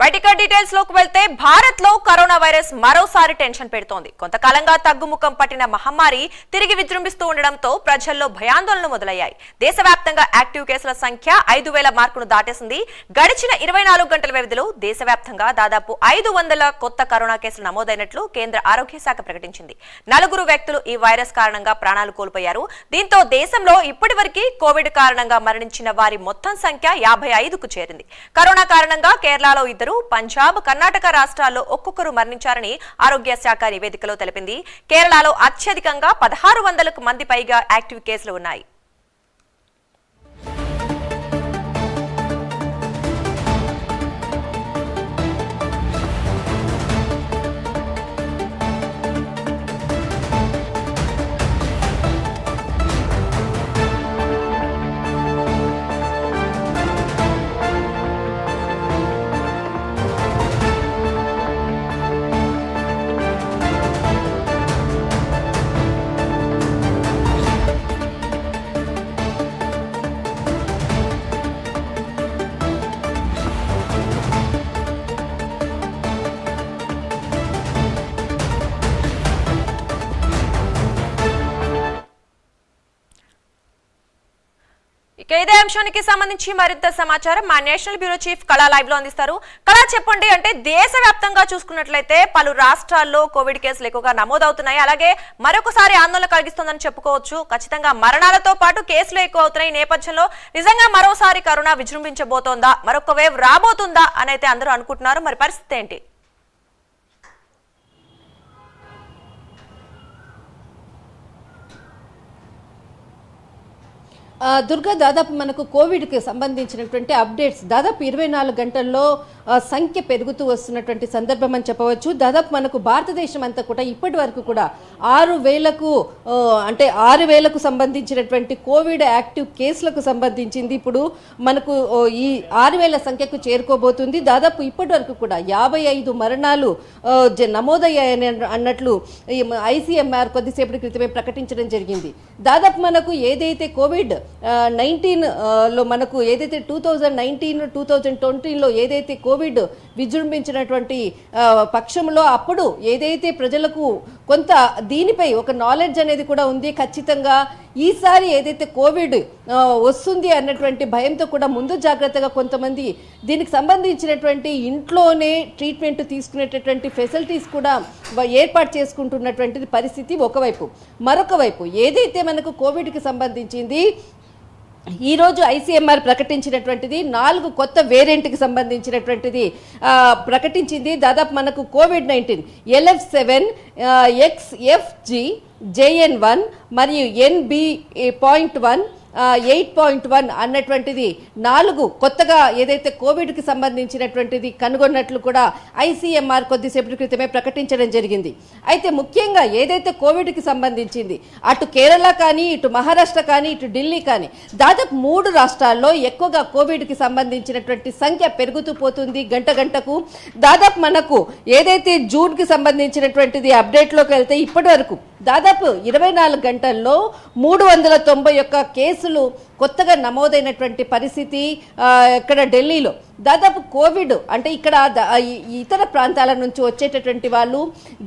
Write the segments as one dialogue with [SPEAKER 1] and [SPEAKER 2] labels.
[SPEAKER 1] వైటిక డీటెయిల్స్లోకి వెళ్తే భారత్లో కరోనా వైరస్ మరోసారి టెన్షన్ పెడుతోంది. కొంతకాలంగా తగ్గుముఖం పట్టిన మహమ్మారి తిరిగి విజృంభిస్తూ ఉండడంతో ప్రజల్లో భయాందోళనలు మొదలయ్యాయి. దేశవ్యాప్తంగా యాక్టివ్ కేసుల సంఖ్య ఐదు వేల మార్కును దాటేసింది. గడిచిన ఇరవై నాలుగు గంటల వ్యవధిలో దేశవ్యాప్తంగా దాదాపు ఐదు వందల కొత్త కరోనా కేసులు నమోదైనట్లు కేంద్ర ఆరోగ్య శాఖ ప్రకటించింది. నలుగురు వ్యక్తులు ఈ వైరస్ కారణంగా ప్రాణాలు కోల్పోయారు. దీంతో దేశంలో ఇప్పటివరకు కోవిడ్ కారణంగా మరణించిన వారి మొత్తం సంఖ్య యాభై ఐదుకు చేరింది. కరోనా కారణంగా కేరళలో ఇద్దరు పంజాబ్ కర్ణాటక రాష్ట్రాల్లో ఒక్కొక్కరు మరణించారని ఆరోగ్య శాఖ నివేదికలో తెలిపింది. కేరళలో అత్యధికంగా పదహారు వందలకు మంది పైగా యాక్టివ్ కేసులు ఉన్నాయి. ఇక ఇదే అంశానికి సంబంధించి మరింత సమాచారం మా నేషనల్ బ్యూరో చీఫ్ కళా లైవ్లో అందిస్తారు. కళా చెప్పండి అంటే దేశవ్యాప్తంగా చూసుకున్నట్లయితే పలు రాష్ట్రాల్లో కోవిడ్ కేసులు ఎక్కువగా నమోదవుతున్నాయి. అలాగే మరొకసారి ఆందోళన కలిగిస్తుందని చెప్పుకోవచ్చు. ఖచ్చితంగా మరణాలతో పాటు కేసులు ఎక్కువ అవుతున్నాయి నేపథ్యంలో నిజంగా మరోసారి కరోనా విజృంభించబోతోందా? మరొక వేవ్ రాబోతుందా? అని అయితే అందరూ అనుకుంటున్నారు. మరి పరిస్థితి ఏంటి?
[SPEAKER 2] దుర్గా దాదాపు మనకు కోవిడ్కి సంబంధించినటువంటి అప్డేట్స్. దాదాపు ఇరవై నాలుగు గంటల్లో సంఖ్య పెరుగుతూ వస్తున్నటువంటి సందర్భం అని చెప్పవచ్చు. దాదాపు మనకు భారతదేశం అంతా కూడా ఇప్పటి వరకు కూడా ఆరు వేలకు అంటే ఆరు వేలకు సంబంధించినటువంటి కోవిడ్ యాక్టివ్ కేసులకు సంబంధించింది. ఇప్పుడు మనకు ఓ, ఈ ఆరు వేల సంఖ్యకు చేరుకోబోతుంది. దాదాపు ఇప్పటి వరకు కూడా యాభై ఐదు మరణాలు జ- నమోదయ్యాయని అన్నట్లు ఐసీఎంఆర్ కొద్దిసేపటి క్రితమే ప్రకటించడం జరిగింది. దాదాపు మనకు ఏదైతే కోవిడ్ నైన్టీన్లో మనకు ఏదైతే two thousand nineteen two thousand ట్వంటీలో ఏదైతే కోవిడ్ విజృంభించినటువంటి పక్షంలో అప్పుడు ఏదైతే ప్రజలకు కొంత దీనిపై ఒక నాలెడ్జ్ అనేది కూడా ఉంది ఖచ్చితంగా ఈసారి ఏదైతే కోవిడ్ వస్తుంది అన్నటువంటి భయంతో కూడా ముందు జాగ్రత్తగా కొంతమంది దీనికి సంబంధించినటువంటి ఇంట్లోనే ట్రీట్మెంట్ తీసుకునేటటువంటి ఫెసిలిటీస్ కూడా ఏర్పాటు చేసుకుంటున్నటువంటిది పరిస్థితి ఒకవైపు. మరొక వైపు ఏదైతే మనకు కోవిడ్కి సంబంధించింది ఈరోజు ఐసీఎంఆర్ ప్రకటించినటువంటిది నాలుగు కొత్త వేరియంట్కి సంబంధించినటువంటిది ప్రకటించింది. దాదాపు మనకు COVID nineteen LF seven XFG JN one మరియు NB point one eight point one అన్నటువంటిది నాలుగు కొత్తగా ఏదైతే కోవిడ్కి సంబంధించినటువంటిది కనుగొన్నట్లు కూడా ఐసీఎంఆర్ కొద్దిసేపటి క్రితమే ప్రకటించడం జరిగింది. అయితే ముఖ్యంగా ఏదైతే కోవిడ్కి సంబంధించింది అటు కేరళ కానీ ఇటు మహారాష్ట్ర కానీ ఇటు ఢిల్లీ కానీ దాదాపు మూడు రాష్ట్రాల్లో ఎక్కువగా కోవిడ్కి సంబంధించినటువంటి సంఖ్య పెరుగుతూ పోతుంది గంట గంటకు. దాదాపు మనకు ఏదైతే జూన్కి సంబంధించినటువంటిది అప్డేట్లోకి వెళ్తే ఇప్పటి వరకు దాదాపు ఇరవై నాలుగు గంటల్లో మూడు వందల తొంభై ఒక్క కేసులు కొత్తగా నమోదైనటువంటి పరిస్థితి ఇక్కడ ఢిల్లీలో. దాదాపు కోవిడ్ అంటే ఇక్కడ ఇతర ప్రాంతాల నుంచి వచ్చేటటువంటి వాళ్ళు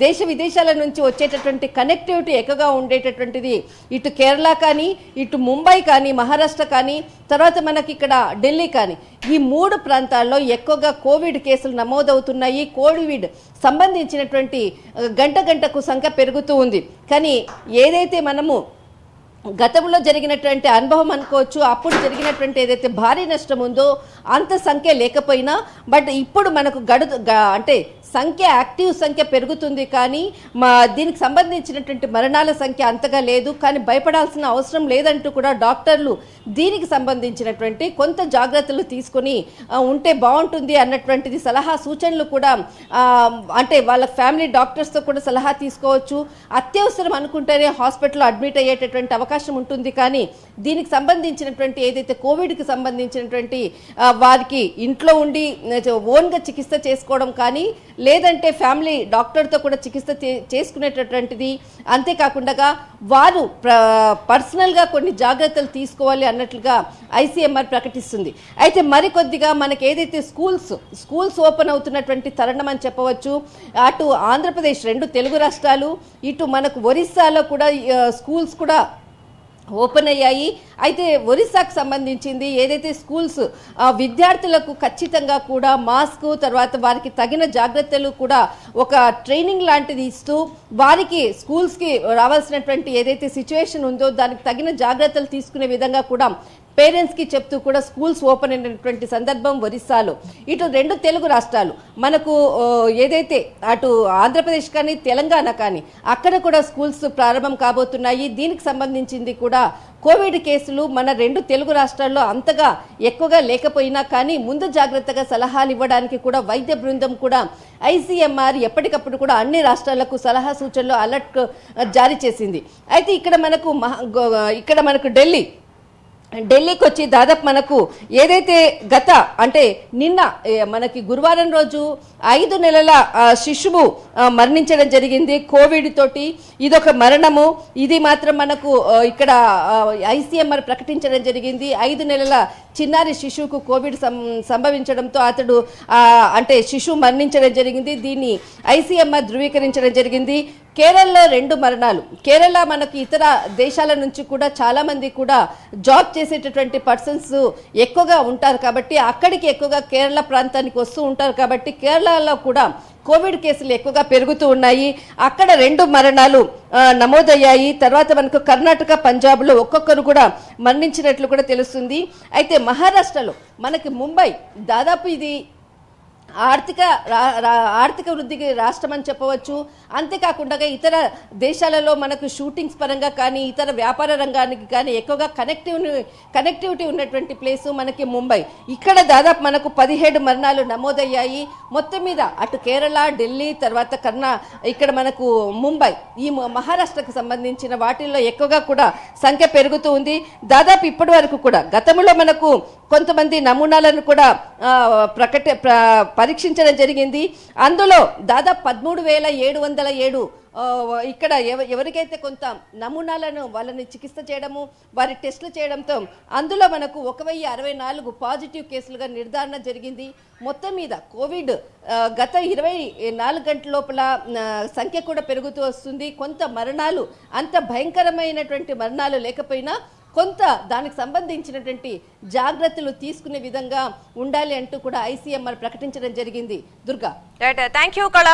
[SPEAKER 2] దేశ విదేశాల నుంచి వచ్చేటటువంటి కనెక్టివిటీ ఎక్కువగా ఉండేటటువంటిది ఇటు కేరళ కానీ ఇటు ముంబై కానీ మహారాష్ట్ర కానీ తర్వాత మనకి ఇక్కడ ఢిల్లీ కానీ. ఈ మూడు ప్రాంతాల్లో ఎక్కువగా కోవిడ్ కేసులు నమోదవుతున్నాయి. కోవిడ్ సంబంధించినటువంటి గంట గంటకు సంఖ్య పెరుగుతూ ఉంది. కానీ ఏదైతే మనము గతంలో జరిగినటువంటి అనుభవం అనుకోవచ్చు అప్పుడు జరిగినటువంటి ఏదైతే భారీ నష్టం ఉందో అంత సంఖ్య లేకపోయినా బట్ ఇప్పుడు మనకు గడు అంటే సంఖ్య యాక్టివ్ సంఖ్య పెరుగుతుంది కానీ మా దీనికి సంబంధించినటువంటి మరణాల సంఖ్య అంతగా లేదు. కానీ భయపడాల్సిన అవసరం లేదంటూ కూడా డాక్టర్లు దీనికి సంబంధించినటువంటి కొంత జాగ్రత్తలు తీసుకొని ఉంటే బాగుంటుంది అన్నటువంటిది సలహా సూచనలు కూడా అంటే వాళ్ళ ఫ్యామిలీ డాక్టర్స్తో కూడా సలహా తీసుకోవచ్చు. అత్యవసరం అనుకుంటేనే హాస్పిటల్లో అడ్మిట్ అయ్యేటటువంటి అవకాశం అవకాశం ఉంటుంది. కానీ దీనికి సంబంధించినటువంటి ఏదైతే కోవిడ్కి సంబంధించినటువంటి వారికి ఇంట్లో ఉండి ఓన్గా చికిత్స చేసుకోవడం కానీ లేదంటే ఫ్యామిలీ డాక్టర్తో కూడా చికిత్స చే- చేసుకునేటటువంటిది. అంతేకాకుండా వారు పర్సనల్గా కొన్ని జాగ్రత్తలు తీసుకోవాలి అన్నట్లుగా ఐసీఎంఆర్ ప్రకటిస్తుంది. అయితే మరికొద్దిగా మనకి ఏదైతే స్కూల్స్ స్కూల్స్ ఓపెన్ అవుతున్నటువంటి తరుణం అని చెప్పవచ్చు అటు ఆంధ్రప్రదేశ్ రెండు తెలుగు రాష్ట్రాలు ఇటు మనకు ఒరిస్సాలో కూడా స్కూల్స్ కూడా ఓపెన్ అయ్యాయి. అయితే ఒరిస్సాకు సంబంధించింది ఏదైతే స్కూల్స్ ఆ, విద్యార్థులకు ఖచ్చితంగా కూడా మాస్క్ తర్వాత వారికి తగిన జాగ్రత్తలు కూడా ఒక ట్రైనింగ్ లాంటిది ఇస్తూ వారికి స్కూల్స్కి రావాల్సినటువంటి ఏదైతే సిచ్యువేషన్ ఉందో దానికి తగిన జాగ్రత్తలు తీసుకునే విధంగా కూడా పేరెంట్స్కి చెప్తూ కూడా స్కూల్స్ ఓపెన్ అయినటువంటి సందర్భం ఒరిస్సాలో. ఇటు రెండు తెలుగు రాష్ట్రాలు. మనకు ఏదైతే అటు ఆంధ్రప్రదేశ్ కానీ తెలంగాణ కానీ అక్కడ కూడా స్కూల్స్ ప్రారంభం కాబోతున్నాయి. దీనికి సంబంధించింది కూడా కోవిడ్ కేసులు మన రెండు తెలుగు రాష్ట్రాల్లో అంతగా ఎక్కువగా లేకపోయినా కానీ ముందు జాగ్రత్తగా సలహాలు ఇవ్వడానికి కూడా వైద్య బృందం కూడా ఐసీఎంఆర్ ఎప్పటికప్పుడు కూడా అన్ని రాష్ట్రాలకు సలహా సూచనలు అలర్ట్ జారీ చేసింది. అయితే ఇక్కడ మనకు మహా గో- ఇక్కడ మనకు ఢిల్లీ ఢిల్లీకి వచ్చి దాదాపు మనకు ఏదైతే గత అంటే నిన్న మనకి గురువారం రోజు ఐదు నెలల శిశువు మరణించడం జరిగింది కోవిడ్ తోటి. ఇదొక మరణము. ఇది మాత్రం మనకు ఇక్కడ ఐసీఎంఆర్ ప్రకటించడం జరిగింది. ఐదు నెలల చిన్నారి శిశువుకు కోవిడ్ సం సంభవించడంతో అతడు అంటే శిశువు మరణించడం జరిగింది. దీన్ని ఐసీఎంఆర్ ధృవీకరించడం జరిగింది. కేరళలో రెండు మరణాలు. కేరళ మనకు ఇతర దేశాల నుంచి కూడా చాలా మంది కూడా జాబ్ చేసేటటువంటి పర్సన్స్ ఎక్కువగా ఉంటారు కాబట్టి అక్కడికి ఎక్కువగా కేరళ ప్రాంతానికి వస్తూ ఉంటారు కాబట్టి కేరళలో కూడా కోవిడ్ కేసులు ఎక్కువగా పెరుగుతూ ఉన్నాయి. అక్కడ రెండు మరణాలు నమోదయ్యాయి. తర్వాత మనకు కర్ణాటక పంజాబ్లో ఒక్కొక్కరు కూడా మరణించినట్లు కూడా తెలుస్తుంది. అయితే మహారాష్ట్రలో మనకి ముంబై దాదాపు ఇది ఆర్థిక రా- ఆర్థిక వృద్ధికి రాష్ట్రం అని చెప్పవచ్చు. అంతేకాకుండా ఇతర దేశాలలో మనకు షూటింగ్స్ పరంగా కానీ ఇతర వ్యాపార రంగానికి కానీ ఎక్కువగా కనెక్టివ్ కనెక్టివిటీ ఉన్నటువంటి ప్లేసు మనకి ముంబై. ఇక్కడ దాదాపు మనకు పదిహేడు మరణాలు నమోదయ్యాయి. మొత్తం మీద అటు కేరళ ఢిల్లీ తర్వాత కర్ణా ఇక్కడ మనకు ముంబై. ఈ మ- మహారాష్ట్రకు సంబంధించిన వాటిల్లో ఎక్కువగా కూడా సంఖ్య పెరుగుతూ ఉంది. దాదాపు ఇప్పటి వరకు కూడా గతంలో మనకు కొంతమంది నమూనాలను కూడా ఆ, ప్రకట ప్ర పరీక్షించడం జరిగింది. అందులో దాదాపు పదమూడు వేల ఏడు వందల ఏడు ఇక్కడ ఎవ ఎవరికైతే కొంత నమూనాలను వాళ్ళని చికిత్స చేయడము వారి టెస్టులు చేయడంతో అందులో మనకు ఒక వెయ్యి అరవై నాలుగు పాజిటివ్ కేసులుగా నిర్ధారణ జరిగింది. మొత్తం మీద కోవిడ్ గత ఇరవై నాలుగు గంటల లోపల సంఖ్య కూడా పెరుగుతూ వస్తుంది. కొంత మరణాలు అంత భయంకరమైనటువంటి మరణాలు లేకపోయినా కొంత దానికి సంబంధించినటువంటి జాగ్రత్తలు తీసుకునే విధంగా ఉండాలి అంటూ కూడా ఐసీఎంఆర్ ప్రకటించడం జరిగింది. దుర్గా.
[SPEAKER 1] థ్యాంక్ యూ కళ